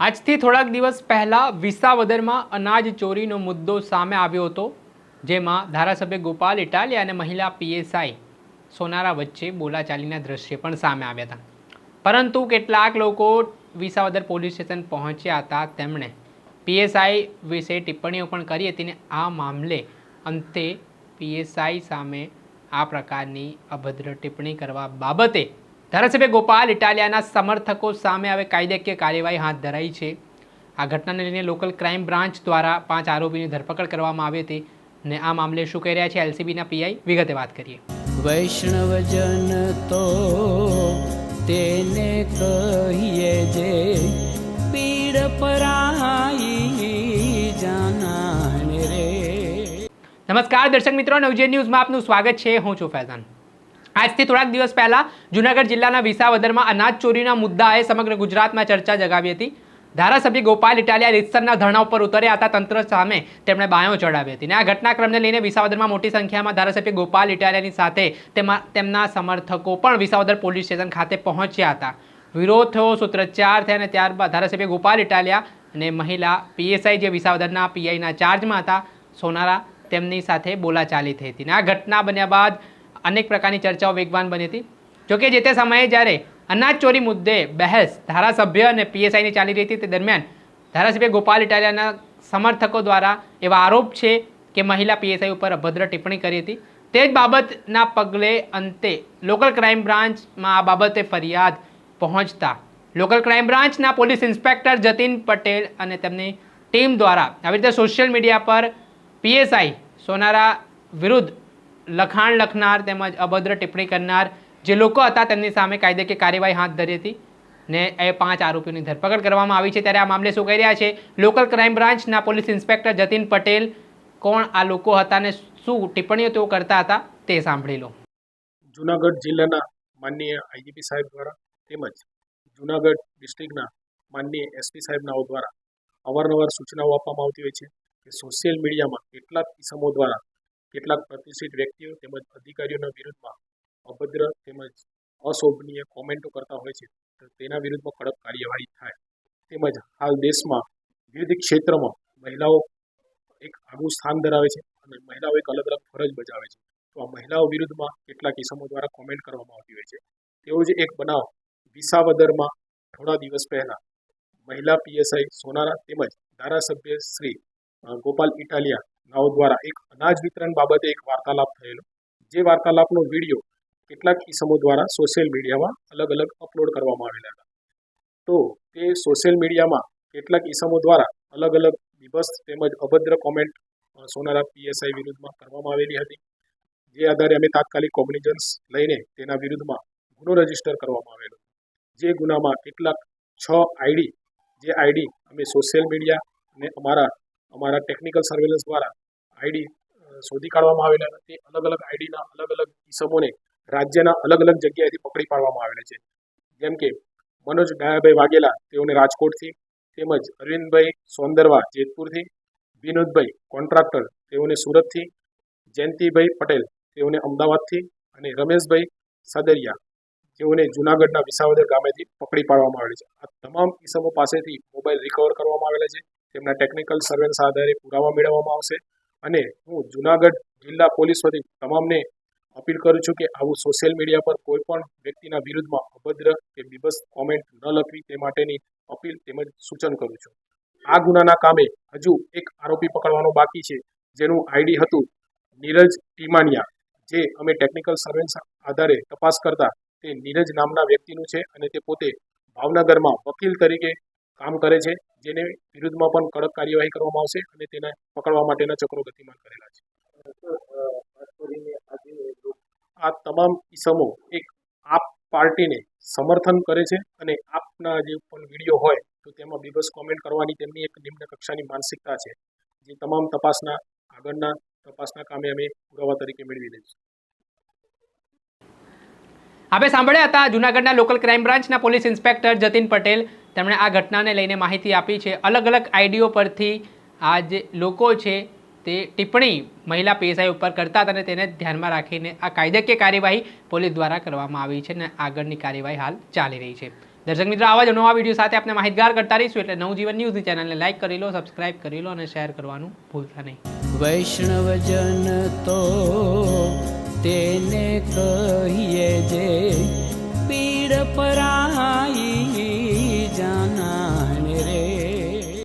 આજથી થોડાક દિવસ પહેલાં વિસાવદરમાં અનાજ ચોરીનો મુદ્દો સામે આવ્યો હતો, જેમાં ધારાસભ્ય ગોપાલ ઇટાલિયા અને મહિલા પીએસઆઈ સોનારા વચ્ચે બોલાચાલીના દ્રશ્ય પણ સામે આવ્યા હતા. પરંતુ કેટલાક લોકો વિસાવદર પોલીસ સ્ટેશન પહોંચ્યા હતા તેમણે પીએસઆઈ વિશે ટિપ્પણીઓ પણ કરી હતી ને આ મામલે અંતે પીએસઆઈ સામે આ પ્રકારની અભદ્ર ટિપ્પણી કરવા બાબતે ધારાસભ્ય ગોપાલ ઇટાલિયાના સમર્થકો સામે હવે કાયદાકીય કાર્યવાહી હાથ ધરાઈ છે. આ ઘટનાને લઈને લોકલ ક્રાઇમ બ્રાન્ચ દ્વારા પાંચ આરોપીની ધરપકડ કરવામાં આવી હતી ને આ મામલે શું કહી રહ્યા છે એલસીબીના પીઆઈ? વિગતે વાત કરીએ. વૈષ્ણવજન તો તેને કહીએ જે પીડ પરાઈ જાનાને રે. નમસ્કાર દર્શક મિત્રો નવજે ન્યૂઝમાં આપનું સ્વાગત છે. હું છું ફૈઝાન. આજથી થોડાક દિવસ પહેલા જૂનાગઢ જિલ્લાના વિસાવદરમાં અનાજ ચોરીના મુદ્દાએ સમગ્ર ગુજરાતમાં ચર્ચા જગાવી હતી. ધારાસભ્ય ગોપાલ ઇટાલિયા રીતસરના ધરણા ઉપર ઉતર્યા હતા. તંત્ર સામે તેમણે બાયો ચડાવી હતી. અને આ ઘટનાક્રમને લઈને વિસાવદરમાં મોટી સંખ્યામાં ધારાસભ્ય ગોપાલ ઇટાલિયાની સાથે તેમાં તેમના સમર્થકો પણ વિસાવદર પોલીસ સ્ટેશન ખાતે પહોંચ્યા હતા. વિરોધ થયો સૂત્રોચ્ચાર થયા અને ત્યારબાદ ધારાસભ્ય ગોપાલ ઇટાલિયા અને મહિલા પીએસઆઈ જે વિસાવદરના પીઆઈના ચાર્જમાં હતા, સોનારા તેમની સાથે બોલાચાલી થઈ હતી. અને આ ઘટના બન્યા બાદ અનેક પ્રકારની ચર્ચાઓ વેગવાન બની હતી. જોકે જે તે સમયે જ્યારે અનાજ ચોરી મુદ્દે બહેસ ધારાસભ્ય અને પીએસઆઈની ચાલી રહી હતી તે દરમિયાન ધારાસભ્ય ગોપાલ ઇટાલિયાના સમર્થકો દ્વારા એવા આરોપ છે કે મહિલા પીએસઆઈ ઉપર અભદ્ર ટિપ્પણી કરી હતી. તે જ બાબતના પગલે અંતે લોકલ ક્રાઇમ બ્રાન્ચમાં આ બાબતે ફરિયાદ પહોંચતા લોકલ ક્રાઇમ બ્રાન્ચના પોલીસ ઇન્સ્પેક્ટર જતીન પટેલ અને તેમની ટીમ દ્વારા આવી રીતે સોશિયલ મીડિયા પર પીએસઆઈ સોનારા વિરુદ્ધ લખાણ લખનાર તેમજ અભદ્ર ટિપ્પણી કરનાર જે લોકો હતા તેમની સામે કાયદાકીય કાર્યવાહી હાથ ધરી હતી ને એ પાંચ આરોપીઓની ધરપકડ કરવામાં આવી છે. ત્યારે આ મામલે શું કહી રહ્યા છે? લોકલ ક્રાઇમ બ્રાન્ચના પોલીસ ઇન્સ્પેક્ટર જતીન પટેલ, કોણ આ લોકો હતા ને શું ટિપ્પણીઓ તેઓ કરતા હતા તે સાંભળી લો. જુનાગઢ જિલ્લાના માનનીય આઈજીપી સાહેબ દ્વારા તેમજ જુનાગઢ ડિસ્ટ્રિક્ટના માનનીય એસપી સાહેબનાઓ દ્વારા અવારનવાર સૂચનાઓ આપવામાં આવતી હોય છે કે સોશિયલ મીડિયામાં કેટલાક કિસમો દ્વારા કેટલાક પ્રતિષ્ઠિત વ્યક્તિઓ તેમજ અધિકારીઓના વિરુદ્ધમાં અભદ્ર તેમજ અશોભનીય કોમેન્ટો કરતા હોય છે. તો તેના વિરુદ્ધમાં કડક કાર્યવાહી થાય. તેમજ હાલ દેશમાં વિવિધ ક્ષેત્રમાં મહિલાઓ એક આગવું સ્થાન ધરાવે છે અને મહિલાઓ એક અલગ અલગ ફરજ બજાવે છે. તો આ મહિલાઓ વિરુદ્ધમાં કેટલાક ઇસમો દ્વારા કોમેન્ટ કરવામાં આવતી હોય છે. તેવો જ એક બનાવ વિસાવદરમાં થોડા દિવસ પહેલા મહિલા પીએસઆઈ સોનારા તેમજ ધારાસભ્ય શ્રી ગોપાલ ઇટાલિયા નાઓ દ્વારા એક અનાજ વિતરણ બાબતે એક વાર્તાલાપ થયેલો. જે વાર્તાલાપનો વીડિયો કેટલાક ઈસમો દ્વારા સોશિયલ મીડિયામાં અલગ અલગ અપલોડ કરવામાં આવેલા હતા. તો તે સોશિયલ મીડિયામાં કેટલાક ઇસમો દ્વારા અલગ અલગ બીભસ તેમજ અભદ્ર કોમેન્ટ સોનારા પીએસઆઈ વિરુદ્ધમાં કરવામાં આવેલી હતી. જે આધારે અમે તાત્કાલિક કોગ્નિઝન્સ લઈને તેના વિરુદ્ધમાં ગુનો રજિસ્ટર કરવામાં આવેલો. જે ગુનામાં કેટલાક છ આઈડી, જે આઈડી અમે સોશિયલ મીડિયા અને અમારા અમારા ટેકનિકલ સર્વેલન્સ દ્વારા આઈડી શોધી કાઢવામાં આવેલા તે અલગ અલગ આઈડીના અલગ અલગ ઇસમોને રાજ્યના અલગ અલગ જગ્યાએથી પકડી પાડવામાં આવેલા છે. જેમ કે મનોજ ડાયાભાઈ વાઘેલા, તેઓને રાજકોટથી, તેમજ અરવિંદભાઈ સોંદરવા જેતપુરથી, વિનોદભાઈ કોન્ટ્રાક્ટર, તેઓને સુરતથી, જયંતિભાઈ પટેલ, તેઓને અમદાવાદથી, અને રમેશભાઈ સદરિયા તેઓને જૂનાગઢના વિસાવદર ગામેથી પકડી પાડવામાં આવેલ છે. આ તમામ કિસમો પાસેથી મોબાઈલ રિકવર કરવામાં આવેલા છે. તેમના ટેકનિકલ સર્વેલન્સ આધારે પુરાવા મેળવવામાં આવશે. અને હું જૂનાગઢ જિલ્લા પોલીસ વતી તમામને અપીલ કરું છું કે આવું સોશિયલ મીડિયા પર કોઈ પણ વ્યક્તિના વિરુદ્ધમાં અભદ્ર કે બીબસ કોમેન્ટ ન લખવી તે માટેની અપીલ તેમજ સૂચન કરું છું. આ ગુનાના કામે હજુ એક આરોપી પકડવાનો બાકી છે, જેનું આઈડી હતું નીરજ ટીમાનિયા, જે અમે ટેકનિકલ સર્વેન્સ આધારે તપાસ કરતા તે નીરજ નામના વ્યક્તિનું છે અને તે પોતે ભાવનગરમાં વકીલ તરીકે કામ કરે છે, જેને વિરુદ્ધમાં પણ કડક કાર્યવાહી કરવામાં આવશે અને તેને પકડવા માટેના ચક્રો ગતિમાન કરેલા છે. આ તમામ ઇસમો એક આપ પાર્ટીને સમર્થન કરે છે અને આપના જે પણ વીડિયો હોય, તો તેમાં બીબસ કોમેન્ટ કરવાની તેમની એક નિમ્ન કક્ષાની માનસિકતા છે, જે તમામ તપાસના, આગળના તપાસના કામે અમે પુરાવા તરીકે મેળવી લઈશું આપણે સાંભળ્યા હતા જૂનાગઢના લોકલ ક્રાઇમ બ્રાન્ચના પોલીસ ઇન્સ્પેક્ટર જતીન પટેલ તેમણે આ ઘટનાને લઈને માહિતી આપી છે. અલગ અલગ આઈડીઓ પરથી આ જે લોકો છે તે ટિપ્પણી મહિલા પીએસઆઈ ઉપર કરતા હતા અને તેને ધ્યાનમાં રાખીને આ કાયદાકીય કાર્યવાહી પોલીસ દ્વારા કરવામાં આવી છે અને આગળની કાર્યવાહી હાલ ચાલી રહી છે. દર્શક મિત્રો, આવા જ નવા વીડિયો સાથે આપણે માહિતગાર કરતા રહીશું એટલે નવજીવન ન્યૂઝની ચેનલને લાઇક કરી લો, સબસ્ક્રાઇબ કરી લો અને શેર કરવાનું ભૂલતા નહીં. વૈષ્ણવજન તો તેને કહીએ